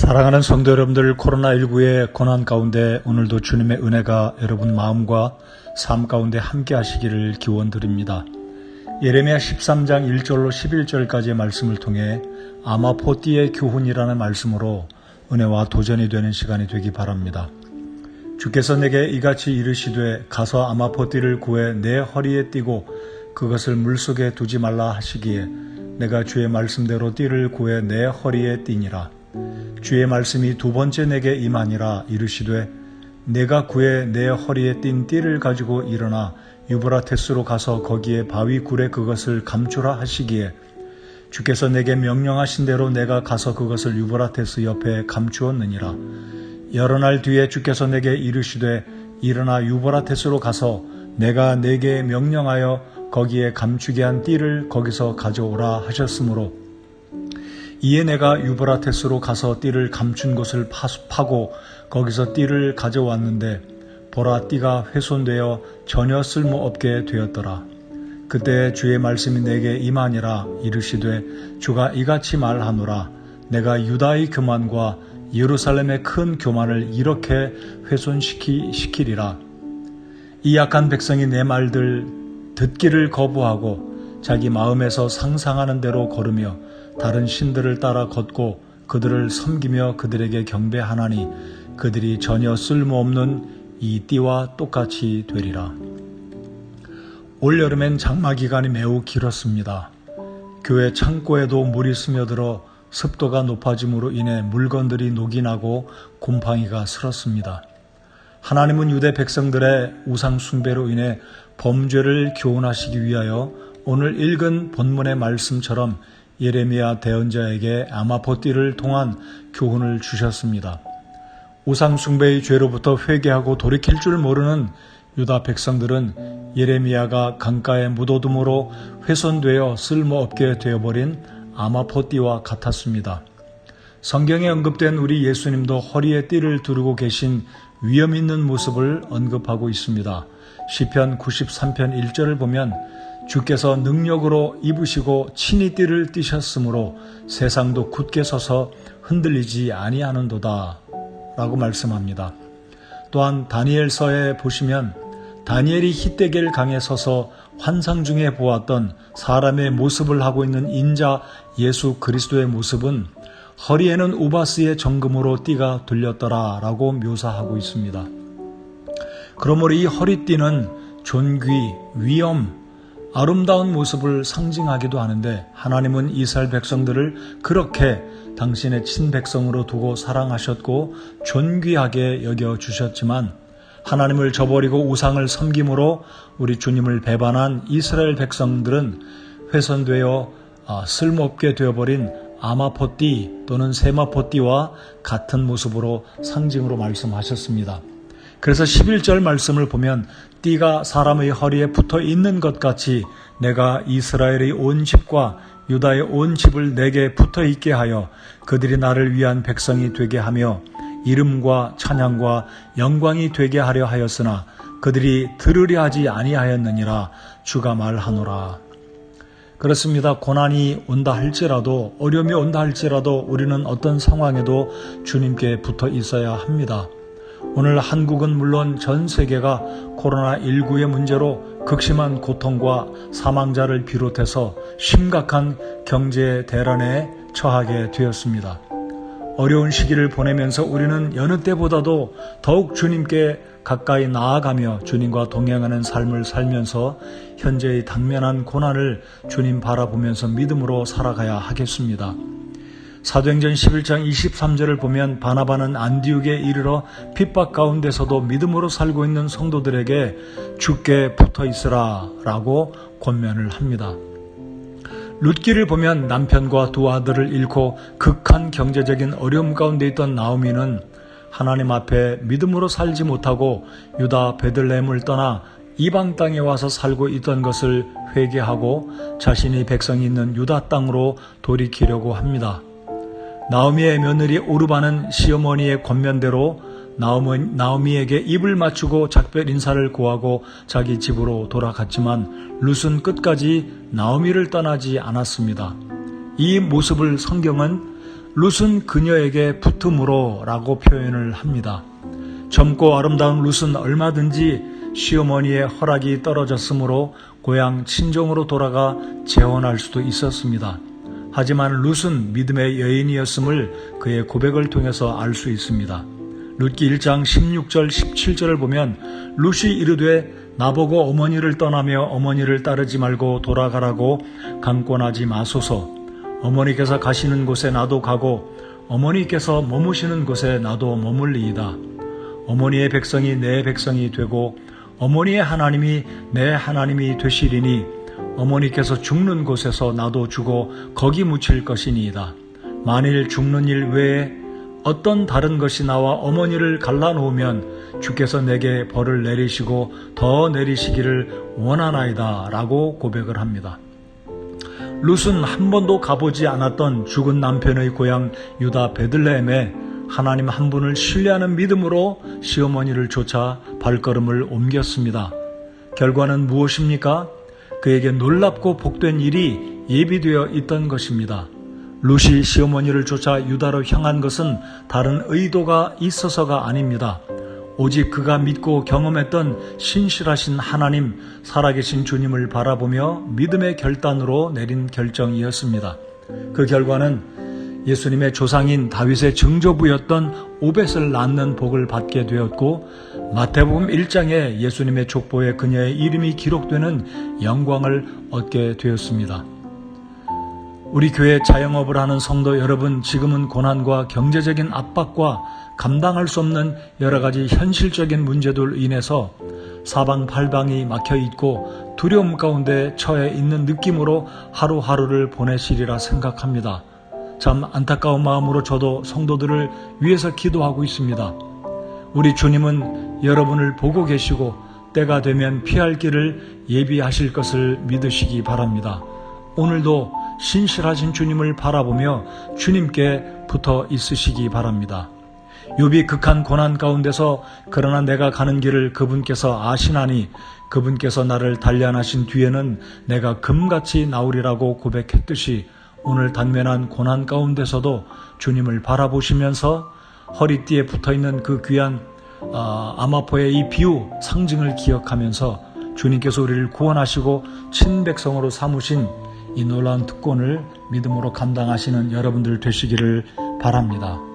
사랑하는 성도 여러분들 코로나19의 고난 가운데 오늘도 주님의 은혜가 여러분 마음과 삶 가운데 함께 하시기를 기원드립니다. 예레미야 13장 1절로 11절까지의 말씀을 통해 아마포띠의 교훈이라는 말씀으로 은혜와 도전이 되는 시간이 되기 바랍니다. 주께서 내게 이같이 이르시되 가서 아마포띠를 구해 내 허리에 띠고 그것을 물속에 두지 말라 하시기에 내가 주의 말씀대로 띠를 구해 내 허리에 띠니라. 주의 말씀이 두 번째 내게 임하니라 이르시되 내가 구해 내 허리에 띈 띠를 가지고 일어나 유브라테스로 가서 거기에 바위 굴에 그것을 감추라 하시기에 주께서 내게 명령하신 대로 내가 가서 그것을 유브라테스 옆에 감추었느니라. 여러 날 뒤에 주께서 내게 이르시되 일어나 유브라테스로 가서 내가 내게 명령하여 거기에 감추게 한 띠를 거기서 가져오라 하셨으므로 이에 내가 유브라테스로 가서 띠를 감춘 곳을 파- 파고 거기서 띠를 가져왔는데 보라 띠가 훼손되어 전혀 쓸모없게 되었더라. 그때 주의 말씀이 내게 임하니라 이르시되 주가 이같이 말하노라 내가 유다의 교만과 예루살렘의 큰 교만을 이렇게 훼손시키 시키리라 이 약한 백성이 내 말들 듣기를 거부하고 자기 마음에서 상상하는 대로 걸으며 다른 신들을 따라 걷고 그들을 섬기며 그들에게 경배하나니 그들이 전혀 쓸모없는 이 띠와 똑같이 되리라. 올 여름엔 장마 기간이 매우 길었습니다. 교회 창고에도 물이 스며들어 습도가 높아짐으로 인해 물건들이 녹이 나고 곰팡이가 슬었습니다. 하나님은 유대 백성들의 우상 숭배로 인해 범죄를 교훈하시기 위하여 오늘 읽은 본문의 말씀처럼 예레미야 대언자에게 아마포띠를 통한 교훈을 주셨습니다. 우상 숭배의 죄로부터 회개하고 돌이킬 줄 모르는 유다 백성들은 예레미야가 강가에 묻어둠으로 훼손되어 쓸모없게 되어버린 아마포띠와 같았습니다. 성경에 언급된 우리 예수님도 허리에 띠를 두르고 계신 위험 있는 모습을 언급하고 있습니다. 시편 93편 1절을 보면 주께서 능력으로 입으시고 친히 띠를 띠셨으므로 세상도 굳게 서서 흔들리지 아니하는도다 라고 말씀합니다. 또한 다니엘서에 보시면 다니엘이 히데겔 강에 서서 환상 중에 보았던 사람의 모습을 하고 있는 인자 예수 그리스도의 모습은 허리에는 우바스의 정금으로 띠가 둘렸더라 라고 묘사하고 있습니다. 그러므로 이 허리띠는 존귀, 위엄, 아름다운 모습을 상징하기도 하는데 하나님은 이스라엘 백성들을 그렇게 당신의 친백성으로 두고 사랑하셨고 존귀하게 여겨 주셨지만 하나님을 저버리고 우상을 섬김으로 우리 주님을 배반한 이스라엘 백성들은 훼손되어 아, 쓸모없게 되어버린 아마포띠 또는 세마포띠와 같은 모습으로 상징으로 말씀하셨습니다. 그래서 11절 말씀을 보면 띠가 사람의 허리에 붙어 있는 것 같이 내가 이스라엘의 온 집과 유다의 온 집을 내게 붙어 있게 하여 그들이 나를 위한 백성이 되게 하며 이름과 찬양과 영광이 되게 하려 하였으나 그들이 들으려 하지 아니하였느니라 주가 말하노라. 그렇습니다. 고난이 온다 할지라도 어려움이 온다 할지라도 우리는 어떤 상황에도 주님께 붙어 있어야 합니다. 오늘 한국은 물론 전 세계가 코로나19의 문제로 극심한 고통과 사망자를 비롯해서 심각한 경제 대란에 처하게 되었습니다. 어려운 시기를 보내면서 우리는 여느 때보다도 더욱 주님께 가까이 나아가며 주님과 동행하는 삶을 살면서 현재의 당면한 고난을 주님 바라보면서 믿음으로 살아가야 하겠습니다. 사도행전 11장 23절을 보면 바나바는 안디옥에 이르러 핍박 가운데서도 믿음으로 살고 있는 성도들에게 주께 붙어 있으라 라고 권면을 합니다. 룻기를 보면 남편과 두 아들을 잃고 극한 경제적인 어려움 가운데 있던 나오미는 하나님 앞에 믿음으로 살지 못하고 유다 베들레헴을 떠나 이방 땅에 와서 살고 있던 것을 회개하고 자신이 백성이 있는 유다 땅으로 돌이키려고 합니다. 나오미의 며느리 오르바는 시어머니의 권면대로 나오미, 나오미 에게 입을 맞추고 작별 인사를 고하고 자기 집으로 돌아갔지만 룻은 끝까지 나오미를 떠나지 않았습니다. 이 모습을 성경은 룻은 그녀에게 붙음으로 라고 표현을 합니다. 젊고 아름다운 룻은 얼마든지 시어머니의 허락이 떨어졌으므로 고향 친정으로 돌아가 재혼할 수도 있었습니다. 하지만 룻은 믿음의 여인이었음을 그의 고백을 통해서 알 수 있습니다. 룻기 1장 16절 17절을 보면 룻이 이르되 나보고 어머니를 떠나며 어머니를 따르지 말고 돌아가라고 강권하지 마소서 어머니께서 가시는 곳에 나도 가고 어머니께서 머무시는 곳에 나도 머물리이다. 어머니의 백성이 내 백성이 되고 어머니의 하나님이 내 하나님이 되시리니 어머니께서 죽는 곳에서 나도 죽어 거기 묻힐 것이니이다. 만일 죽는 일 외에 어떤 다른 것이 나와 어머니를 갈라놓으면 주께서 내게 벌을 내리시고 더 내리시기를 원하나이다 라고 고백을 합니다. 룻은 한 번도 가보지 않았던 죽은 남편의 고향 유다 베들레헴에 하나님 한 분을 신뢰하는 믿음으로 시어머니를 쫓아 발걸음을 옮겼습니다. 결과는 무엇입니까? 그에게 놀랍고 복된 일이 예비되어 있던 것입니다. 룻이 시어머니를 쫓아 유다로 향한 것은 다른 의도가 있어서가 아닙니다. 오직 그가 믿고 경험했던 신실하신 하나님, 살아계신 주님을 바라보며 믿음의 결단으로 내린 결정이었습니다. 그 결과는 예수님의 조상인 다윗의 증조부였던 오벳을 낳는 복을 받게 되었고 마태복음 1장에 예수님의 족보에 그녀의 이름이 기록되는 영광을 얻게 되었습니다. 우리 교회 자영업을 하는 성도 여러분, 지금은 고난과 경제적인 압박과 감당할 수 없는 여러 가지 현실적인 문제들 인해서 사방팔방이 막혀 있고 두려움 가운데 처해 있는 느낌으로 하루하루를 보내시리라 생각합니다. 참 안타까운 마음으로 저도 성도들을 위해서 기도하고 있습니다. 우리 주님은 여러분을 보고 계시고 때가 되면 피할 길을 예비하실 것을 믿으시기 바랍니다. 오늘도 신실하신 주님을 바라보며 주님께 붙어 있으시기 바랍니다. 욥이 극한 고난 가운데서 그러나 내가 가는 길을 그분께서 아시나니 그분께서 나를 단련하신 뒤에는 내가 금같이 나오리라고 고백했듯이 오늘 단면한 고난 가운데서도 주님을 바라보시면서 허리띠에 붙어 있는 그 귀한 아, 아마포의 이 비유 상징을 기억하면서 주님께서 우리를 구원하시고 친백성으로 삼으신 이 놀라운 특권을 믿음으로 감당하시는 여러분들 되시기를 바랍니다.